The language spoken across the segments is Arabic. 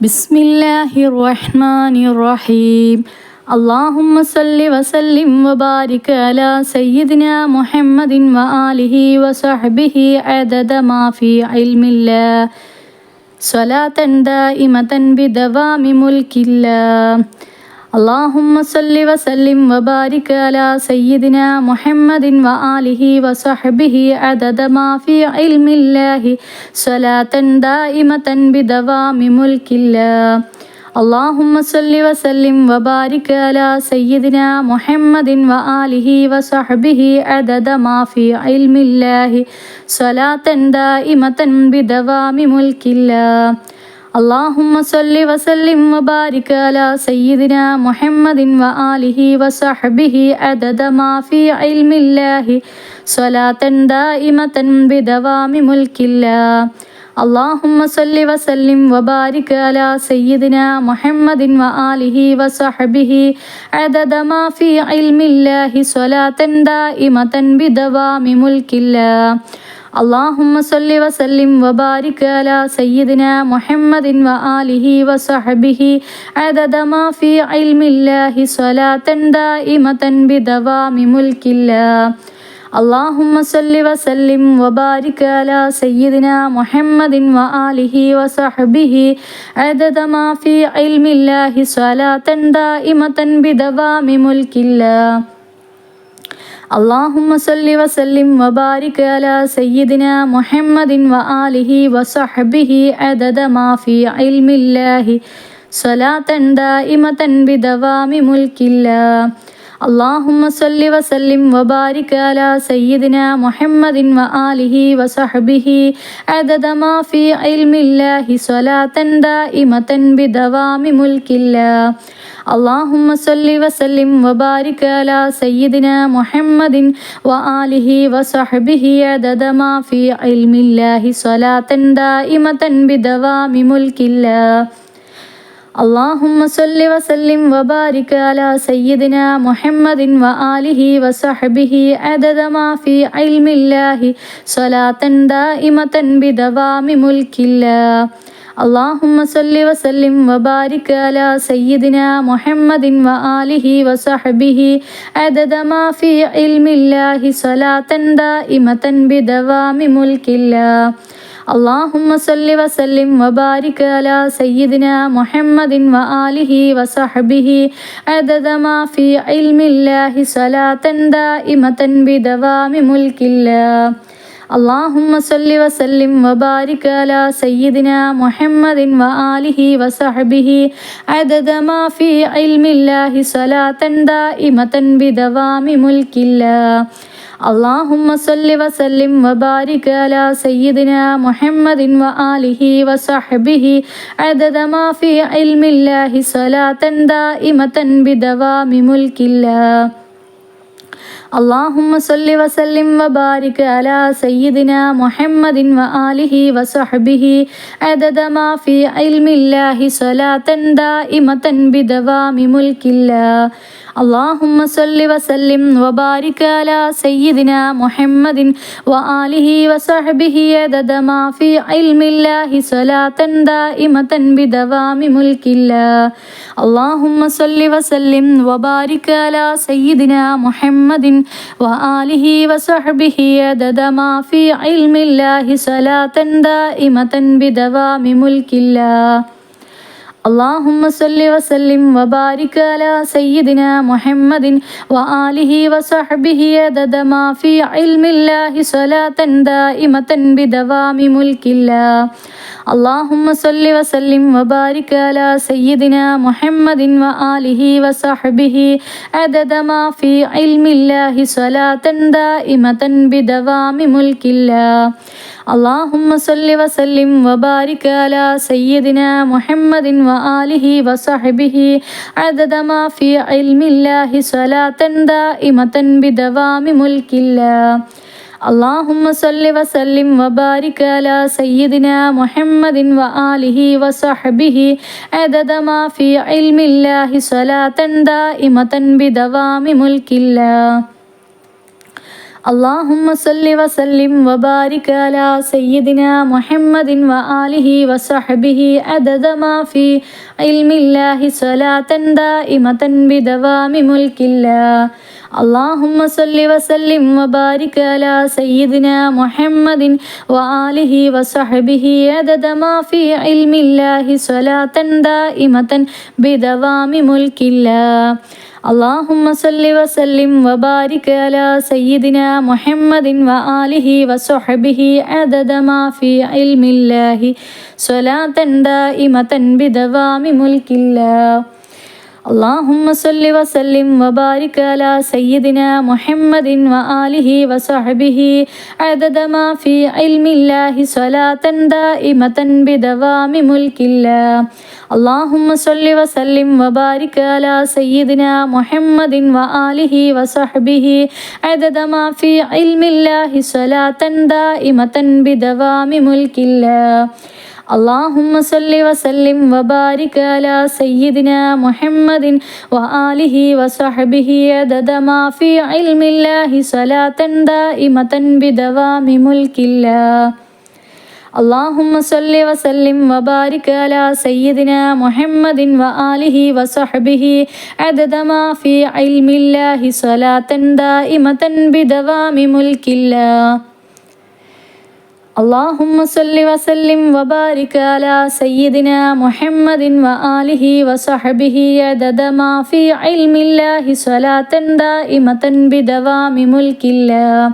بسم الله الرحمن الرحيم اللهم صل وسلم وبارك على سيدنا محمد وآله وصحبه عدد ما في علم الله صلاة دائمة بدوام ملك الله اللهم صل وسلم وبارك على سيدنا محمد وآله وصحبه عدد ما في علم الله صلاة دائمة بدوام ملك الله. اللهم صل وسلم وبارك على سيدنا محمد وآله وصحبه عدد ما في علم الله صلاة دائمة بدوام ملك الله. اللهم صل وسلم وبارك على سيدنا محمد وآله وصحبه عدد ما في علم الله صلاة دائمة بدوام ملك الله. اللهم صل وسلم وبارك على سيدنا محمد وآله وصحبه عدد ما في علم الله صلاة دائمة بدوام ملك الله. اللهم صل وسلم وبارك على سيدنا محمد وآله وصحبه. عدد ما في علم الله صلاة دائمة بدوام ملك الله. اللهم صل وسلم وبارك على سيدنا محمد وآله وصحبه. عدد ما في علم الله صلاة دائمة بدوام ملك الله. اللهم صل وسلم وبارك على سيدنا محمد وآله وصحبه عدد ما في علم الله صلاة دائمة بدوام ملك الله اللهم صل وسلم وبارك على سيدنا محمد وآله وصحبه. عدد ما في علم الله صلاة دائمة بدوام ملك الله. اللهم صل وسلم وبارك على سيدنا محمد وآله وصحبه. عدد ما في علم الله صلاة دائمة بدوام ملك الله. اللهم صل وسلم وبارك على سيدنا محمد وآله وصحبه عدد ما في علم الله صلاة دائمة بدوام ملك الله. اللهم صل وسلم وبارك على سيدنا محمد وآله وصحبه عدد ما في علم الله صلاة دائمة بدوام ملك الله. اللهم صل وسلم وبارك على سيدنا محمد وآله وصحبه. عدد ما في علم الله صلاة دائمة بدوام ملك الله. اللهم صل وسلم وبارك على سيدنا محمد وآله وصحبه. عدد ما في علم الله صلاة دائمة بدوام ملك الله. اللهم صل وسلم وبارك على سيدنا محمد وآله وصحبه. عدد ما في علم الله صلاة دائمة بدوام ملك الله. اللهم صل وسلم وبارك على سيدنا محمد وآله وصحبه. عدد ما في علم الله صلاة دائمة بدوام ملك الله. اللهم صل وسلم وبارك على سيدنا محمد وآله وصحبه عدد ما في علم الله صلاة دائمة بدوام ملك الله. اللهم صل وسلم وبارك على سيدنا محمد وآله وصحبه عدد ما في علم الله صلاة دائمة بدوام ملك الله. اللهم صل وسلم وبارك على سيدنا محمد وآله وصحبه عدد ما في علم الله صلاة دائمة بدوام ملك الله. اللهم صل وسلم وبارك على سيدنا محمد وآله وصحبه. عدد ما في علم الله صلاة دائمة بدوام ملك الله. اللهم صل وسلم وبارك على سيدنا محمد وآله وصحبه. عدد ما في علم الله صلاة دائمة بدوام ملك الله. اللهم صل وسلم وبارك على سيدنا محمد وآله وصحبه عدد ما في علم الله صلاة دائمة بدوام ملك الله اللهم صل وسلم وبارك على سيدنا محمد وآله وصحبه عدد ما في علم الله صلاة دائمة بدوام ملك الله. اللهم صل وسلم وبارك على سيدنا محمد وآله وصحبه عدد ما في علم الله صلاة دائمة بدوام ملك الله. اللهم صل وسلم وبارك على سيدنا محمد وآله وصحبه عدد ما في علم الله صلاة دائمة بدوام ملك الله اللهم صل وسلم وبارك على سيدنا محمد وآله وصحبه. عدد ما في علم الله صلاة دائمة بدوام ملك الله. اللهم صل وسلم وبارك على سيدنا محمد وآله وصحبه. عدد ما في علم الله صلاة دائمة بدوام ملك الله. اللهم صل وسلم وبارك على سيدنا محمد وآله وصحبه عدد ما في علم الله صلاة دائمة بدوام ملك الله. اللهم صل وسلم وبارك على سيدنا محمد وآله وصحبه عدد ما في علم الله صلاة دائمة بدوام ملك الله. اللهم صل وسلم وبارك على سيدنا محمد وآله وصحبه عدد ما في علم الله صلاة دائمة بدوام ملك الله.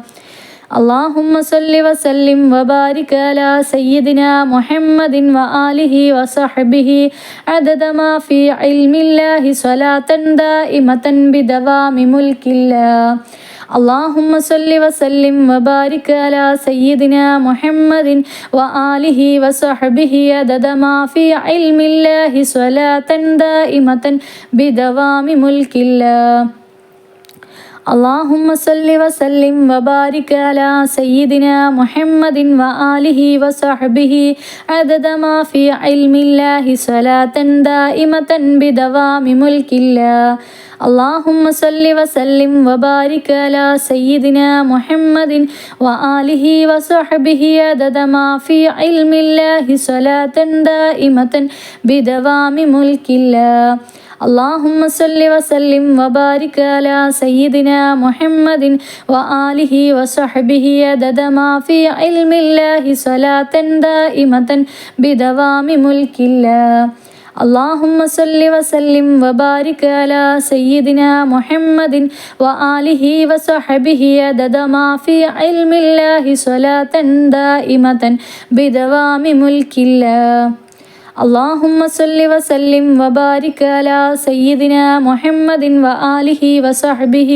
اللهم صل وسلم وبارك على سيدنا محمد وآله وصحبه عدد ما في علم الله صلاة دائمة بدوام ملك الله. اللهم صل وسلم وبارك على سيدنا محمد وآله وصحبه عدد ما في علم الله صلاة دائمة بدوام ملك الله. اللهم صل وسلم وبارك على سيدنا محمد وآله وصحبه عدد ما في علم الله صلاة دائمة بدوام ملك الله. اللهم صل وسلم وبارك على سيدنا محمد وآله وصحبه عدد ما في علم الله صلاة دائمة بدوام ملك الله. اللهم صل وسلم وبارك على سيدنا محمد وآله وصحبه عدد ما في علم الله صلاة دائمة بدوام ملك الله. اللهم صل وسلم وبارك على سيدنا محمد وآله وصحبه عدد ما في علم الله صلاة دائمة بدوام ملك الله. اللهم صل وسلم وبارك على سيدنا محمد وآله وصحبه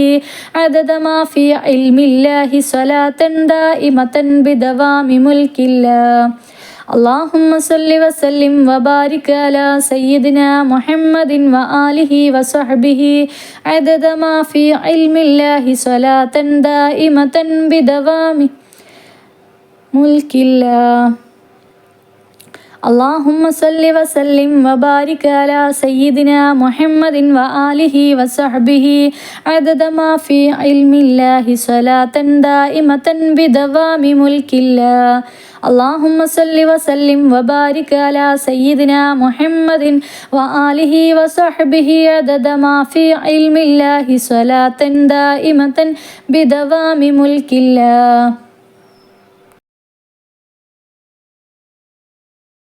عدد ما في علم الله صلاة دائمة بدوام ملك الله. اللهم صل وسلم وبارك على سيدنا محمد وآله وصحبه. عدد ما في علم الله صلاة دائمة بدوام ملك الله. اللهم صل وسلم وبارك على سيدنا محمد وآله وصحبه. عدد ما في علم الله صلاة دائمة بدوام ملك الله. اللهم صل وسلم وبارك على سيدنا محمد وآله وصحبه عدد ما في علم الله صلاة دائمة بدوام ملك الله